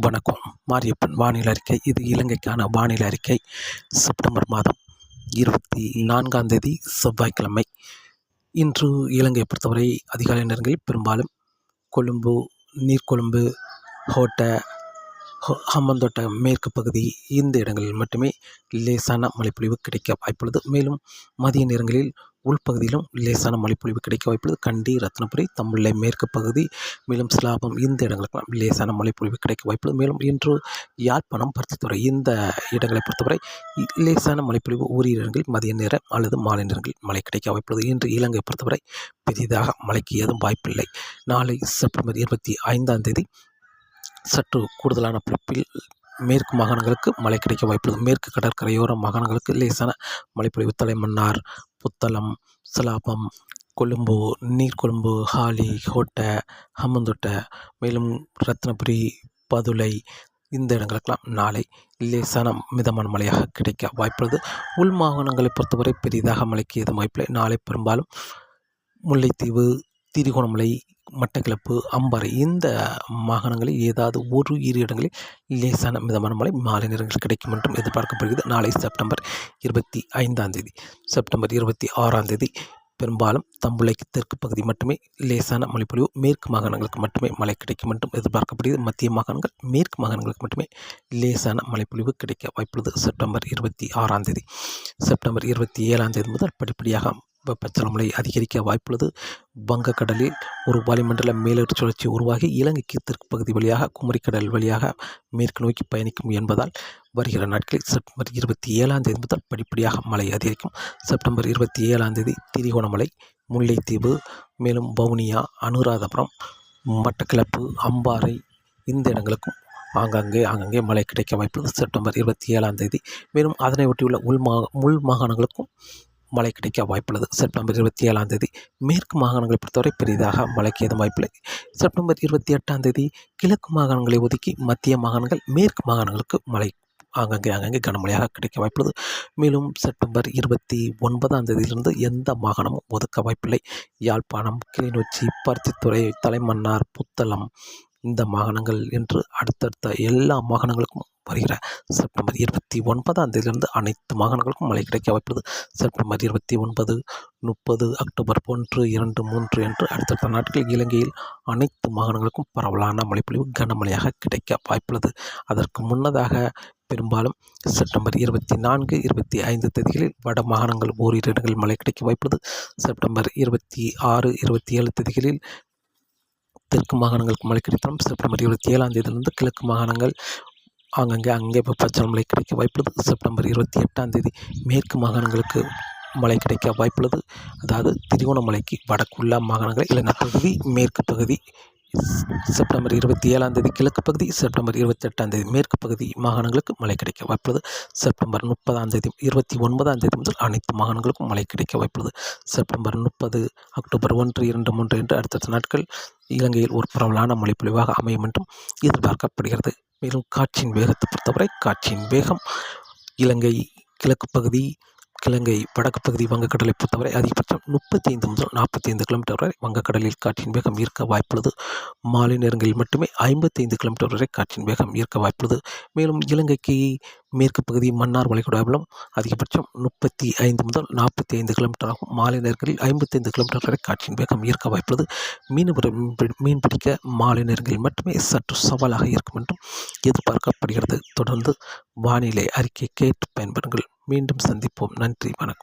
வணக்கம். மாரியப்பன் வானிலை அறிக்கை. இது இலங்கைக்கான வானிலை அறிக்கை. செப்டம்பர் மாதம் இருபத்தி நான்காம் தேதி செவ்வாய்க்கிழமை. இன்று இலங்கையை பொறுத்தவரை அதிகாலை நேரங்களில் பெரும்பாலும் கொழும்பு நீர்கொழும்பு ஹோட்ட ஹம்மந்தோட்ட மேற்கு பகுதி இந்த இடங்களில் மட்டுமே லேசான மழைப்பொழிவு கிடைக்க வாய்ப்புள்ளது. மேலும் மதிய நேரங்களில் உள்பகுதியிலும் லேசான மழைப்பொழிவு கிடைக்க வாய்ப்புள்ளது. கண்டி ரத்னபுரி தம்புள்ளை மேற்கு பகுதி மேலும் சிலாபம் இந்த இடங்களுக்கெல்லாம் லேசான மழைப்பொழிவு கிடைக்க வாய்ப்புள்ளது. மேலும் இன்று யாழ்ப்பாணம் பருத்தித்துறை இந்த இடங்களை பொறுத்தவரை லேசான மழைப்பொழிவு ஓரிரு இடங்களில் மதிய நேரம் அல்லது மாலை நேரங்களில் மழை கிடைக்க வாய்ப்புள்ளது. இன்று இலங்கை பொறுத்தவரை பெரிதாக மழைக்கு ஏதும் வாய்ப்பில்லை. நாளை செப்டம்பர் இருபத்தி ஐந்தாம் தேதி சற்று கூடுதலான பிறப்பில் மேற்கு மாகாணங்களுக்கு மழை கிடைக்க வாய்ப்புள்ளது. மேற்கு கடற்கரையோர மாகாணங்களுக்கு லேசான மழைப்பொழிவு தலைமன்னார் புத்தளம் சிலாபம் கொழும்பு நீர்கொழும்பு ஹாலி கோட்டை ஹம்மந்தோட்டை மேலும் ரத்னபுரி பதுளை இந்த இடங்களுக்கெல்லாம் நாளை லேசான மிதமான மழையாக கிடைக்க வாய்ப்புள்ளது. உள் மாகாணங்களை பொறுத்தவரை பெரிதாக மழைக்கு எதுவும் வாய்ப்பில்லை. நாளை பெரும்பாலும் முல்லைத்தீவு திரிகோணமலை மட்டக்கிளப்பு அம்பாறை இந்த மாகாணங்களில் ஏதாவது ஒரு இரு இடங்களில் லேசான மிதமான மழை மாலை நேரங்களில் கிடைக்கும் என்றும் எதிர்பார்க்கப்படுகிறது. நாளை செப்டம்பர் இருபத்தி ஐந்தாம் தேதி செப்டம்பர் இருபத்தி ஆறாம் தேதி பெரும்பாலும் தம்புளைக்கு தெற்கு பகுதி மட்டுமே லேசான மழைப்பொழிவு மேற்கு மாகாணங்களுக்கு மட்டுமே மழை கிடைக்கும் என்றும் எதிர்பார்க்கப்படுகிறது. மத்திய மாகாணங்கள் மேற்கு மாகாணங்களுக்கு மட்டுமே லேசான மழைப்பொழிவு கிடைக்க வாய்ப்புள்ளது. செப்டம்பர் இருபத்தி ஆறாம் தேதி செப்டம்பர் இருபத்தி ஏழாம் தேதி முதல் படிப்படியாக வெப்பச்சலமலை அதிகரிக்க வாய்ப்புள்ளது. வங்கக்கடலில் ஒரு வளிமண்டல மேலடுக்கு சுழற்சி உருவாகி இலங்கைக்கு தெற்கு பகுதி வழியாக குமரிக்கடல் வழியாக மேற்கு நோக்கி பயணிக்கும் என்பதால் வருகிற நாட்களில் செப்டம்பர் இருபத்தி ஏழாம் தேதி முதல் படிப்படியாக மழை அதிகரிக்கும். செப்டம்பர் இருபத்தி ஏழாம் தேதி திரிகோணமலை முல்லைத்தீவு மேலும் வவுனியா அனுராதபுரம் மட்டக்கிளப்பு அம்பாறை இந்த இடங்களுக்கும் ஆங்காங்கே ஆங்காங்கே மழை கிடைக்க வாய்ப்புள்ளது. செப்டம்பர் இருபத்தி ஏழாம் தேதி மேலும் அதனை ஒட்டியுள்ள உள் மா உள் மாகாணங்களுக்கும் மழை கிடைக்க வாய்ப்புள்ளது. செப்டம்பர் இருபத்தி ஏழாம் தேதி மேற்கு மாகாணங்களை பொறுத்தவரை பெரிதாக மழைக்கு எதுவும் வாய்ப்பில்லை. செப்டம்பர் இருபத்தி எட்டாம் தேதி கிழக்கு மாகாணங்களை ஒதுக்கி மத்திய மாகாணங்கள் மேற்கு மாகாணங்களுக்கு மழை ஆங்கங்கே ஆங்கங்கே கனமழையாக கிடைக்க வாய்ப்புள்ளது. மேலும் செப்டம்பர் இருபத்தி ஒன்பதாம் தேதியிலிருந்து எந்த மாகாணமும் ஒதுக்க வாய்ப்பில்லை. யாழ்ப்பாணம் கிளிநொச்சி பருத்தித்துறை தலைமன்னார் புத்தளம் இந்த மாகாணங்கள் என்று அடுத்தடுத்த எல்லா மாகாணங்களுக்கும் வருகிற செப்டம்பர் இருபத்தி ஒன்பதாம் தேதியிலிருந்து அனைத்து மாகாணங்களுக்கும் மழை கிடைக்க வாய்ப்புள்ளது. செப்டம்பர் இருபத்தி ஒன்பது முப்பது அக்டோபர் ஒன்று இரண்டு மூன்று என்று அடுத்தடுத்த நாட்களில் இலங்கையில் அனைத்து மாகாணங்களுக்கும் பரவலான மழைப்பொழிவு கனமழையாக கிடைக்க வாய்ப்புள்ளது. அதற்கு முன்னதாக பெரும்பாலும் செப்டம்பர் இருபத்தி நான்கு இருபத்தி ஐந்து தேதிகளில் வட மாகாணங்கள் ஓரிரு இடங்களில் மழை கிடைக்க வாய்ப்புள்ளது. செப்டம்பர் இருபத்தி ஆறு இருபத்தி ஏழு தேதிகளில் தெற்கு மாகாணங்களுக்கு மழை கிடைத்தாலும் செப்டம்பர் இருபத்தி ஏழாம் தேதியிலிருந்து கிழக்கு மாகாணங்கள் ஆங்கங்கே அங்கே வெப்பச்சலன மழை கிடைக்க வாய்ப்புள்ளது. செப்டம்பர் இருபத்தி எட்டாம் தேதி மேற்கு மாகாணங்களுக்கு மழை கிடைக்க வாய்ப்புள்ளது. அதாவது திருகோணமலைக்கு வடக்குள்ள மாகாணங்கள் இல்லை பகுதி மேற்கு பகுதி செப்டம்பர் இருபத்தி ஏழாம் தேதி கிழக்கு பகுதி செப்டம்பர் இருபத்தி எட்டாம் தேதி மேற்கு பகுதி மாகாணங்களுக்கு மழை கிடைக்க வாய்ப்புள்ளது. செப்டம்பர் முப்பதாம் தேதி இருபத்தி ஒன்பதாம் தேதி முதல் அனைத்து மாகாணங்களுக்கும் மழை கிடைக்க வாய்ப்புள்ளது. செப்டம்பர் முப்பது அக்டோபர் ஒன்று இரண்டு மூன்று என்று அடுத்தடுத்த நாட்கள் இலங்கையில் ஒரு பரவலான மழைப்பொழிவாக அமையும் என்றும் எதிர்பார்க்கப்படுகிறது. மேலும் காற்றின் வேகத்தை பொறுத்தவரை காற்றின் வேகம் இலங்கை கிழக்கு பகுதி இலங்கை வடக்கு பகுதி வங்கக்கடலை பொறுத்தவரை அதிகபட்சம் முப்பத்தி ஐந்து முதல் நாற்பத்தி ஐந்து கிலோமீட்டர் வரை வங்கக்கடலில் காற்றின் வேகம் ஈர்க்க வாய்ப்புள்ளது. மாலை நேரங்களில் மட்டுமே ஐம்பத்தி ஐந்து கிலோமீட்டர் வரை காற்றின் வேகம் ஈர்க்க வாய்ப்புள்ளது. மேலும் இலங்கைக்கு மேற்கு பகுதி மன்னார் வளைகுடாவிலும் அதிகபட்சம் முப்பத்தி ஐந்து முதல் நாற்பத்தி ஐந்து கிலோமீட்டர் ஆகும். மாலை நேரங்களில் ஐம்பத்தி ஐந்து கிலோமீட்டர் வரை காற்றின் வேகம் ஈர்க்க வாய்ப்புள்ளது. மீனவர் மீன் பிடிக்க மாலை நேரங்களில் மட்டுமே சற்று சவாலாக இருக்கும் என்றும் எதிர்பார்க்கப்படுகிறது. தொடர்ந்து வானிலை அறிக்கை கேட்டு பயன்பெறுங்கள் மீண்டும் சந்திப்போம். நன்றி. வணக்கம்.